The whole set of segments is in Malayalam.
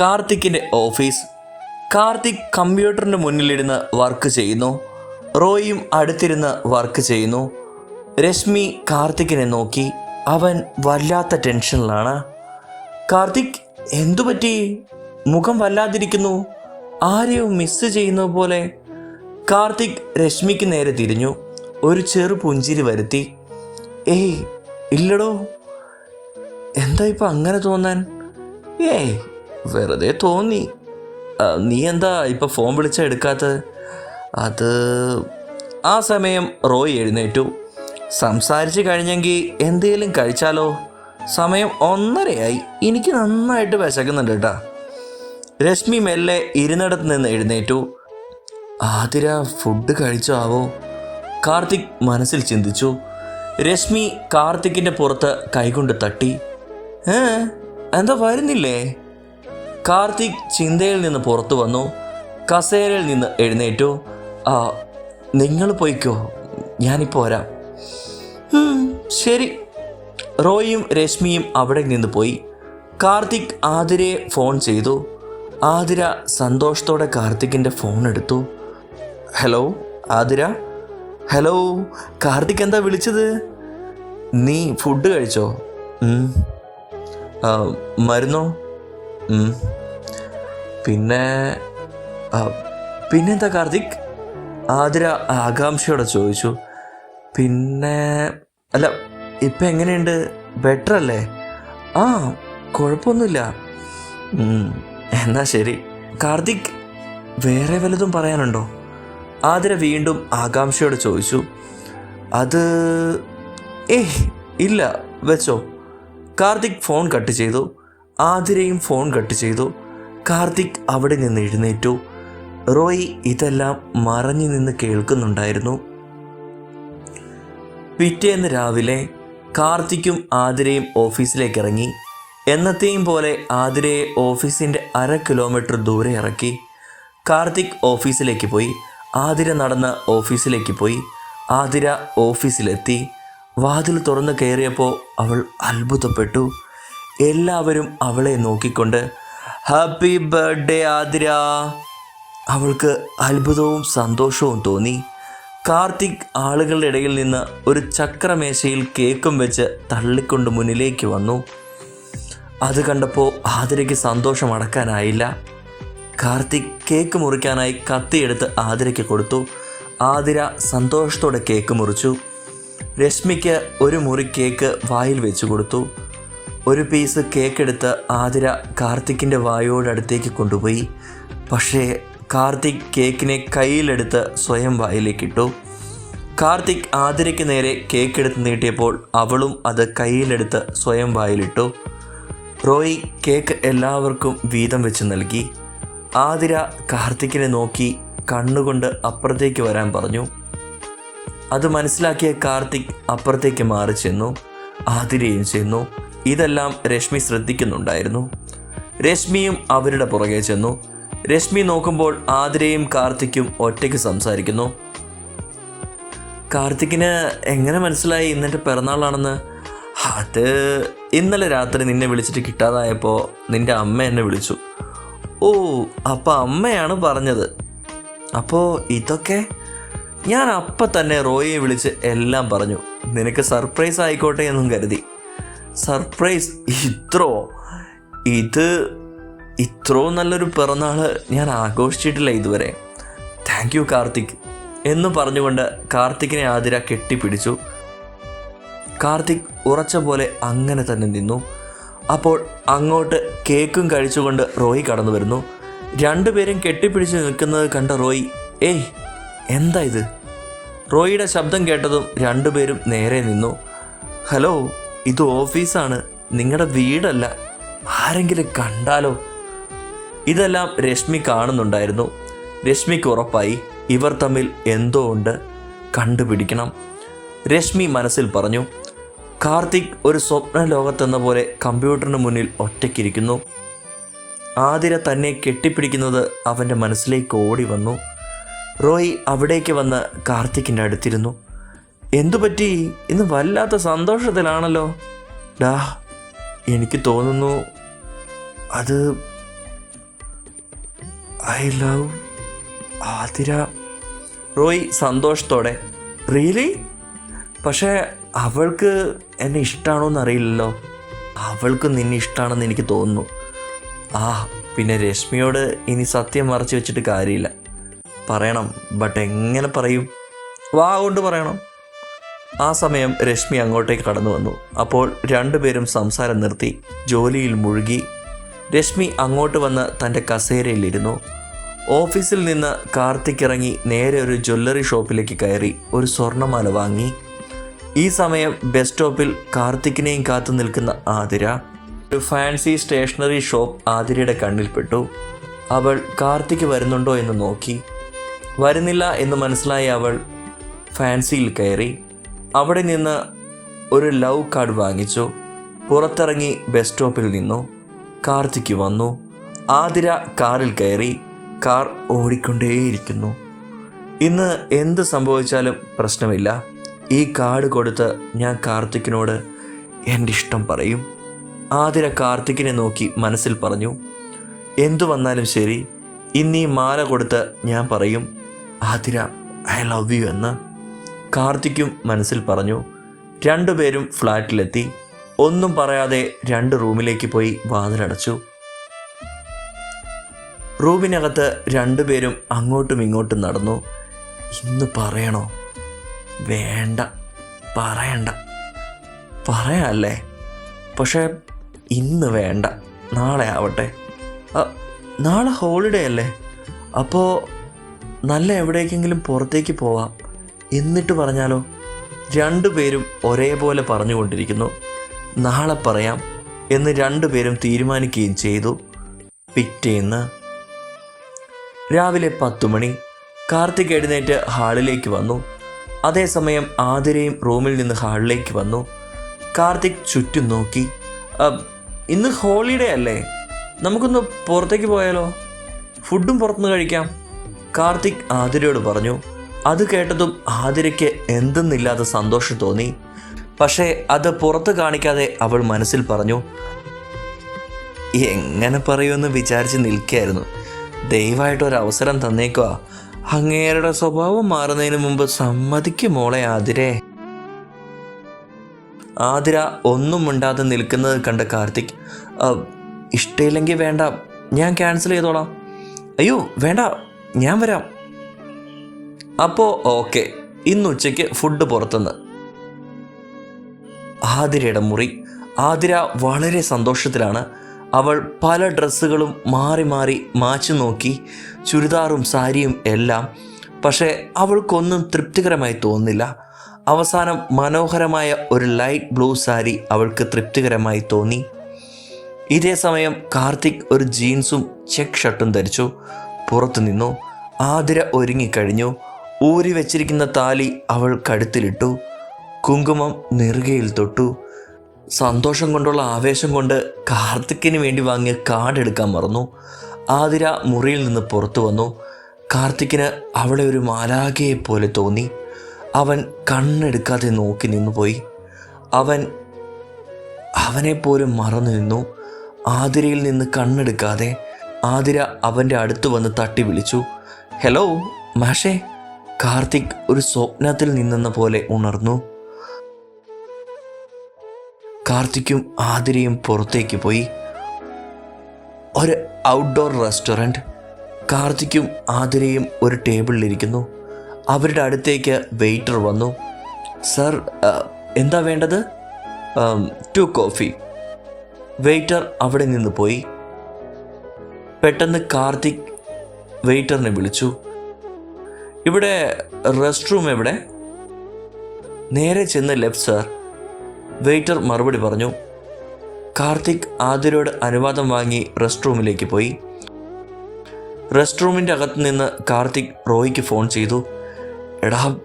കാർത്തിക്കിന്റെ ഓഫീസ്. കാർത്തിക് കമ്പ്യൂട്ടറിന്റെ മുന്നിലിരുന്ന് വർക്ക് ചെയ്യുന്നു. റോയും അടുത്തിരുന്ന് വർക്ക് ചെയ്യുന്നു. രശ്മി കാർത്തിക്കിനെ നോക്കി. അവൻ വല്ലാത്ത ടെൻഷനിലാണ്. കാർത്തിക് എന്തുപറ്റി മുഖം വല്ലാതിരിക്കുന്നു. ആരെയോ മിസ് ചെയ്യുന്ന പോലെ. കാർത്തിക് രശ്മിക്ക് നേരെ തിരിഞ്ഞു. ഒരു ചെറു പുഞ്ചിരി വരുത്തി. ഏയ് ഇല്ലടോ. എന്താ ഇപ്പം അങ്ങനെ തോന്നാൻ? ഏയ് വെറുതെ തോന്നി. നീ എന്താ ഇപ്പം ഫോൺ വിളിച്ചാൽ എടുക്കാത്തത് അത് ആ സമയം റോയ് എഴുന്നേറ്റു. സംസാരിച്ച് കഴിഞ്ഞെങ്കിൽ എന്തെങ്കിലും കഴിച്ചാലോ? സമയം ഒന്നരയായി. എനിക്ക് നന്നായിട്ട് വിശക്കുന്നുണ്ട് കേട്ടാ. രശ്മി മെല്ലെ ഇരുന്നിടത്ത് നിന്ന് എഴുന്നേറ്റു. ആതിര ഫുഡ് കഴിച്ചോ ആവോ കാർത്തിക് മനസ്സിൽ ചിന്തിച്ചു. രശ്മി കാർത്തിക്കിന്റെ പുറത്ത് കൈകൊണ്ട് തട്ടി. എന്താ വരുന്നില്ലേ? കാർത്തിക് ചിന്തയിൽ നിന്ന് പുറത്തു വന്നു. കസേരയിൽ നിന്ന് എഴുന്നേറ്റു. ആ നിങ്ങൾ പോയിക്കോ. ഞാനിപ്പോൾ വരാം. "ഉം, ശരി. റോയും രശ്മിയും അവിടെ നിന്ന് പോയി. കാർത്തിക് ആതിരയെ ഫോൺ ചെയ്തു. ആതിര സന്തോഷത്തോടെ കാർത്തിക്കിന്റെ ഫോൺ എടുത്തു. ഹലോ ആതിര? ഹലോ കാർത്തിക് എന്താ വിളിച്ചത്? നീ ഫുഡ് കഴിച്ചോ? മരുന്നോ. പിന്നെ പിന്നെന്താ കാർത്തിക്? ആതിര ആകാംക്ഷയോടെ ചോദിച്ചു. പിന്നെ അല്ല ഇപ്പം എങ്ങനെയുണ്ട്? ബെറ്റർ അല്ലേ ആ കുഴപ്പമൊന്നുമില്ല എന്നാ ശരി. കാർത്തിക് വേറെ വല്ലതും പറയാനുണ്ടോ? ആതിര വീണ്ടും ആകാംക്ഷയോടെ ചോദിച്ചു. അത് ഏയ് ഇല്ല വെച്ചോ. കാർത്തിക് ഫോൺ കട്ട് ചെയ്തു. ആതിരയും ഫോൺ കട്ട് ചെയ്തു. കാർത്തിക് അവിടെ നിന്ന് എഴുന്നേറ്റു. റോയ് ഇതെല്ലാം മറഞ്ഞു നിന്ന് കേൾക്കുന്നുണ്ടായിരുന്നു. പിറ്റേന്ന് രാവിലെ കാർത്തിക്കും ആതിരയും ഓഫീസിലേക്ക് ഇറങ്ങി. എന്നത്തെയും പോലെ ആതിരയെ ഓഫീസിന്റെ അര കിലോമീറ്റർ ദൂരെ ഇറക്കി. കാർത്തിക് ഓഫീസിലേക്ക് പോയി. ആതിര നടന്ന് ഓഫീസിലേക്ക് പോയി. ആതിര ഓഫീസിലെത്തി. വാതിൽ തുറന്ന് കയറിയപ്പോൾ അവൾ അത്ഭുതപ്പെട്ടു. എല്ലാവരും അവളെ നോക്കിക്കൊണ്ട് ഹാപ്പി ബർത്ത്ഡേ ആതിര. അവൾക്ക് അത്ഭുതവും സന്തോഷവും തോന്നി. കാർത്തിക് ആളുകളുടെ ഇടയിൽ നിന്ന് ഒരു ചക്രമേശയിൽ കേക്കും വെച്ച് തള്ളിക്കൊണ്ട് മുന്നിലേക്ക് വന്നു. അത് കണ്ടപ്പോൾ ആതിരയ്ക്ക് സന്തോഷം അടക്കാനായില്ല. കാർത്തിക് കേക്ക് മുറിക്കാനായി കത്തിയെടുത്ത് ആതിരയ്ക്ക് കൊടുത്തു. ആതിര സന്തോഷത്തോടെ കേക്ക് മുറിച്ചു. രശ്മിക്ക് ഒരു മുറി കേക്ക് വായിൽ വെച്ചു കൊടുത്തു. ഒരു പീസ് കേക്ക് എടുത്ത് ആതിര കാർത്തിക്കിന്റെ വായോടടുത്തേക്ക് കൊണ്ടുപോയി. പക്ഷേ കാർത്തിക് കേക്കിനെ കയ്യിലെടുത്ത് സ്വയം വായിലേക്കിട്ടു. കാർത്തിക് ആതിരയ്ക്ക് നേരെ കേക്ക് എടുത്ത് നീട്ടിയപ്പോൾ അവളും അത് കയ്യിലെടുത്ത് സ്വയം വായിലിട്ടു. റോയി കേക്ക് എല്ലാവർക്കും വീതം വെച്ച് നൽകി. ആതിര കാർത്തിക്കിനെ നോക്കി കണ്ണുകൊണ്ട് അപ്പുറത്തേക്ക് വരാൻ പറഞ്ഞു. അത് മനസ്സിലാക്കിയ കാർത്തിക് അപ്പുറത്തേക്ക് മാറി ചെന്നു ആതിരയും ചെന്നു. ഇതെല്ലാം രശ്മി ശ്രദ്ധിക്കുന്നുണ്ടായിരുന്നു. രശ്മിയും അവരുടെ പുറകെ ചെന്നു. രശ്മി നോക്കുമ്പോൾ ആതിരയും കാർത്തിക്കും ഒറ്റയ്ക്ക് സംസാരിക്കുന്നു. കാർത്തിക്കിന് എങ്ങനെ മനസ്സിലായി ഇന്നെന്റെ പിറന്നാളാണെന്ന്? അത് ഇന്നലെ രാത്രി നിന്നെ വിളിച്ചിട്ട് കിട്ടാതായപ്പോൾ നിന്റെ അമ്മ എന്നെ വിളിച്ചു. ഓ അപ്പം അമ്മയാണ് പറഞ്ഞത്. അപ്പോൾ ഇതൊക്കെ? ഞാൻ അപ്പം തന്നെ റോയിയെ വിളിച്ച് എല്ലാം പറഞ്ഞു. നിനക്ക് സർപ്രൈസ് ആയിക്കോട്ടെ എന്നും കരുതി. സർപ്രൈസ്. ഇത്രോ? ഇത് ഇത്രോ നല്ലൊരു പിറന്നാൾ ഞാൻ ആഘോഷിച്ചിട്ടില്ല ഇതുവരെ. Thank you Karthik. എന്ന് പറഞ്ഞുകൊണ്ട് കാർത്തിക്കിനെ ആതിര കെട്ടിപ്പിടിച്ചു. കാർത്തിക് ഉറച്ച പോലെ അങ്ങനെ തന്നെ നിന്നു. അപ്പോൾ അങ്ങോട്ട് കേക്കും കഴിച്ചുകൊണ്ട് റോയ് കടന്നു വരുന്നു. രണ്ടുപേരും കെട്ടിപ്പിടിച്ച് നിൽക്കുന്നത് കണ്ട റോയ് ഏയ് എന്താ ഇത്? റോയിയുടെ ശബ്ദം കേട്ടതും രണ്ടുപേരും നേരെ നിന്നു. ഹലോ ഇത് ഓഫീസാണ്. നിങ്ങളുടെ വീടല്ല. ആരെങ്കിലും കണ്ടാലോ? ഇതെല്ലാം രശ്മി കാണുന്നുണ്ടായിരുന്നു. രശ്മിക്ക് ഉറപ്പായി. ഇവർ തമ്മിൽ എന്തോ ഉണ്ട്. കണ്ടുപിടിക്കണം. രശ്മി മനസ്സിൽ പറഞ്ഞു കാർത്തിക് ഒരു സ്വപ്ന ലോകത്തെന്ന പോലെ കമ്പ്യൂട്ടറിന് മുന്നിൽ ഒറ്റയ്ക്കിരിക്കുന്നു. ആതിര തന്നെ കെട്ടിപ്പിടിക്കുന്നത് അവന്റെ മനസ്സിലേക്ക് ഓടി വന്നു. റോയ് അവിടേക്ക് വന്ന് കാർത്തിക്കിന്റെ അടുത്തിരുന്നു എന്തു പറ്റി ഇന്ന് വല്ലാത്ത സന്തോഷത്തിലാണല്ലോ. ഡാ എനിക്ക് തോന്നുന്നു അത് ഐ ലവ് ആതിര. റോയ് സന്തോഷത്തോടെ റിയലി? പക്ഷേ അവൾക്ക് എന്നെ ഇഷ്ടമാണോന്ന് അറിയില്ലല്ലോ. അവൾക്ക് നിന്നെ ഇഷ്ടമാണെന്ന് എനിക്ക് തോന്നുന്നു. ആ പിന്നെ രശ്മിയോട് ഇനി സത്യം മറച്ചു വെച്ചിട്ട് കാര്യമില്ല. പറയണം ബട്ട് എങ്ങനെ പറയും? വാ കൊണ്ട് പറയണം. ആ സമയം രശ്മി അങ്ങോട്ടേക്ക് കടന്നു വന്നു. അപ്പോൾ രണ്ടുപേരും സംസാരം നിർത്തി. ജോലിയിൽ മുഴുകി. രശ്മി അങ്ങോട്ട് വന്ന് തന്റെ കസേരയിലിരുന്നു. ഓഫീസിൽ നിന്ന് കാർത്തിക് ഇറങ്ങി നേരെ ഒരു ജ്വല്ലറി ഷോപ്പിലേക്ക് കയറി ഒരു സ്വർണമാല വാങ്ങി. ഈ സമയം ബസ് സ്റ്റോപ്പിൽ കാർത്തിക്കിനെയും കാത്തു നിൽക്കുന്ന ആതിര ഒരു ഫാൻസി സ്റ്റേഷനറി ഷോപ്പ് ആതിരയുടെ കണ്ണിൽപ്പെട്ടു. അവൾ കാർത്തിക് വരുന്നുണ്ടോ എന്ന് നോക്കി. വരുന്നില്ല എന്ന് മനസ്സിലായ അവൾ ഫാൻസിയിൽ കയറി. അവിടെ നിന്ന് ഒരു ലവ് കാർഡ് വാങ്ങിച്ചു. പുറത്തിറങ്ങി ബസ് സ്റ്റോപ്പിൽ നിന്നു. കാർത്തിക്ക് വന്നു. ആതിര കാറിൽ കയറി കാർ ഓടിക്കൊണ്ടേയിരിക്കുന്നു. ഇന്ന് എന്ത് സംഭവിച്ചാലും പ്രശ്നമില്ല. ഈ കാർഡ് കൊടുത്ത് ഞാൻ കാർത്തിക്കിനോട് എന്റെ ഇഷ്ടം പറയും. ആതിര കാർത്തിക്കിനെ നോക്കി മനസ്സിൽ പറഞ്ഞു. എന്തു വന്നാലും ശരി ഇന്നീ മാല കൊടുത്ത് ഞാൻ പറയും ആതിര ഐ ലവ് യു എന്ന്. കാർത്തിക്കും മനസ്സിൽ പറഞ്ഞു രണ്ടുപേരും ഫ്ലാറ്റിലെത്തി. ഒന്നും പറയാതെ രണ്ട് റൂമിലേക്ക് പോയി വാതിലടച്ചു. റൂമിനകത്ത് രണ്ടുപേരും അങ്ങോട്ടും ഇങ്ങോട്ടും നടന്നു. ഇന്ന് പറയണോ? വേണ്ട. പറയണ്ട. പറയാല്ലേ? പക്ഷേ ഇന്ന് വേണ്ട. നാളെ ആവട്ടെ. നാളെ ഹോളിഡേ അല്ലേ? അപ്പോൾ നല്ല എവിടേക്കെങ്കിലും പുറത്തേക്ക് പോവാം. എന്നിട്ട് പറഞ്ഞാലോ? രണ്ടുപേരും ഒരേപോലെ പറഞ്ഞുകൊണ്ടിരിക്കുന്നു. നാളെ പറയാം എന്ന് രണ്ടുപേരും തീരുമാനിക്കുകയും ചെയ്തു. പിറ്റേന്ന് രാവിലെ പത്തു മണി കാർത്തിക് എഴുന്നേറ്റ് ഹാളിലേക്ക് വന്നു. അതേസമയം ആതിരയും റൂമിൽ നിന്ന് ഹാളിലേക്ക് വന്നു. കാർത്തിക് ചുറ്റും നോക്കി. "അ, ഇന്ന് ഹോളിഡേ അല്ലേ? നമുക്കൊന്ന് പുറത്തേക്ക് പോയാലോ? ഫുഡും പുറത്തുനിന്ന് കഴിക്കാം. കാർത്തിക് ആതിരയോട് പറഞ്ഞു അത് കേട്ടതും ആതിരയ്ക്ക് എന്തെന്നില്ലാതെ സന്തോഷം തോന്നി. പക്ഷേ അത് പുറത്ത് കാണിക്കാതെ അവൾ മനസ്സിൽ പറഞ്ഞു എങ്ങനെ പറയുമെന്ന് വിചാരിച്ച് നിൽക്കുകയായിരുന്നു. ദയവായിട്ട് അവസരം തന്നേക്കുക അങ്ങേരുടെ സ്വഭാവം മാറുന്നതിന് മുമ്പ് സമ്മതിക്കും മോളെ ആതിരേ. ആതിര ഒന്നും മിണ്ടാതെ നിൽക്കുന്നത് കണ്ട കാർത്തിക് "അ, ഇഷ്ടമില്ലെങ്കിൽ വേണ്ട ഞാൻ ക്യാൻസൽ ചെയ്തോളാം. അയ്യോ വേണ്ട ഞാൻ വരാം. അപ്പോൾ ഓക്കെ ഇന്ന് ഉച്ചയ്ക്ക് ഫുഡ് പുറത്തുനിന്ന്. ആതിരയുടെ മുറി. ആതിര വളരെ സന്തോഷത്തിലാണ്. അവൾ പല ഡ്രസ്സുകളും മാറി മാറി മാച്ചു നോക്കി. ചുരിദാറും സാരിയും എല്ലാം. പക്ഷേ അവൾക്കൊന്നും തൃപ്തികരമായി തോന്നില്ല അവസാനം മനോഹരമായ ഒരു ലൈറ്റ് ബ്ലൂ സാരി അവൾക്ക് തൃപ്തികരമായി തോന്നി. ഇതേ സമയം കാർത്തിക് ഒരു ജീൻസും ചെക്ക് ഷർട്ടും ധരിച്ചു. പുറത്തു നിന്നു ആതിര ഒരുങ്ങിക്കഴിഞ്ഞു. ഊരി വെച്ചിരിക്കുന്ന താലി അവൾ കഴുത്തിലിട്ടു കുങ്കുമം നെറുകയിൽ തൊട്ടു. സന്തോഷം കൊണ്ടുള്ള ആവേശം കൊണ്ട് കാർത്തിക്കിന് വേണ്ടി വാങ്ങിയ കാർഡ് എടുക്കാൻ മറന്നു. ആതിര മുറിയിൽ നിന്ന് പുറത്തു വന്നു. കാർത്തിക്കിന് അവളെ ഒരു മാലാകയെ പോലെ തോന്നി. അവൻ കണ്ണെടുക്കാതെ നോക്കി നിന്നുപോയി അവൻ അവനെപ്പോലും മറന്നു നിന്നു. ആതിരയിൽ നിന്ന് കണ്ണെടുക്കാതെ ആതിര അവന്റെ അടുത്ത് വന്ന് തട്ടി വിളിച്ചു. ഹലോ മാഷേ. കാർത്തിക് ഒരു സ്വപ്നത്തിൽ നിന്നെന്ന പോലെ ഉണർന്നു. കാർത്തിക്കും ആതിരയും പുറത്തേക്ക് പോയി. ഒരു ഔട്ട്ഡോർ റെസ്റ്റോറന്റ് കാർത്തിക്കും ആതിരയും ഒരു ടേബിളിലിരിക്കുന്നു അവരുടെ അടുത്തേക്ക് വെയിറ്റർ വന്നു. സർ എന്താ വേണ്ടത്? ടു കോഫി വെയിറ്റർ അവിടെ നിന്ന് പോയി. പെട്ടെന്ന് കാർത്തിക് വെയിറ്ററിനെ വിളിച്ചു. ഇവിടെ റെസ്റ്റ് റൂം എവിടെ? നേരെ ചെന്ന് ലെഫ്റ്റ് സർ വെയിറ്റർ മറുപടി പറഞ്ഞു. കാർത്തിക് ആതിരയോട് അനുവാദം വാങ്ങി റെസ്റ്റ് റൂമിലേക്ക് പോയി. റെസ്റ്റ് റൂമിന്റെ അകത്ത് നിന്ന് കാർത്തിക് റോയ്ക്ക് ഫോൺ ചെയ്തു. എടാ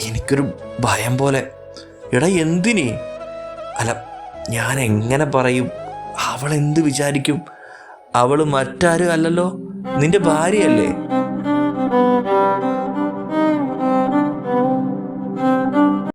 എനിക്കൊരു ഭയം പോലെ. എടാ എന്തിനി? അല്ല ഞാൻ എങ്ങനെ പറയും? അവൾ എന്ത് വിചാരിക്കും? അവൾ മറ്റാരും അല്ലല്ലോ. നിന്റെ ഭാര്യയല്ലേ?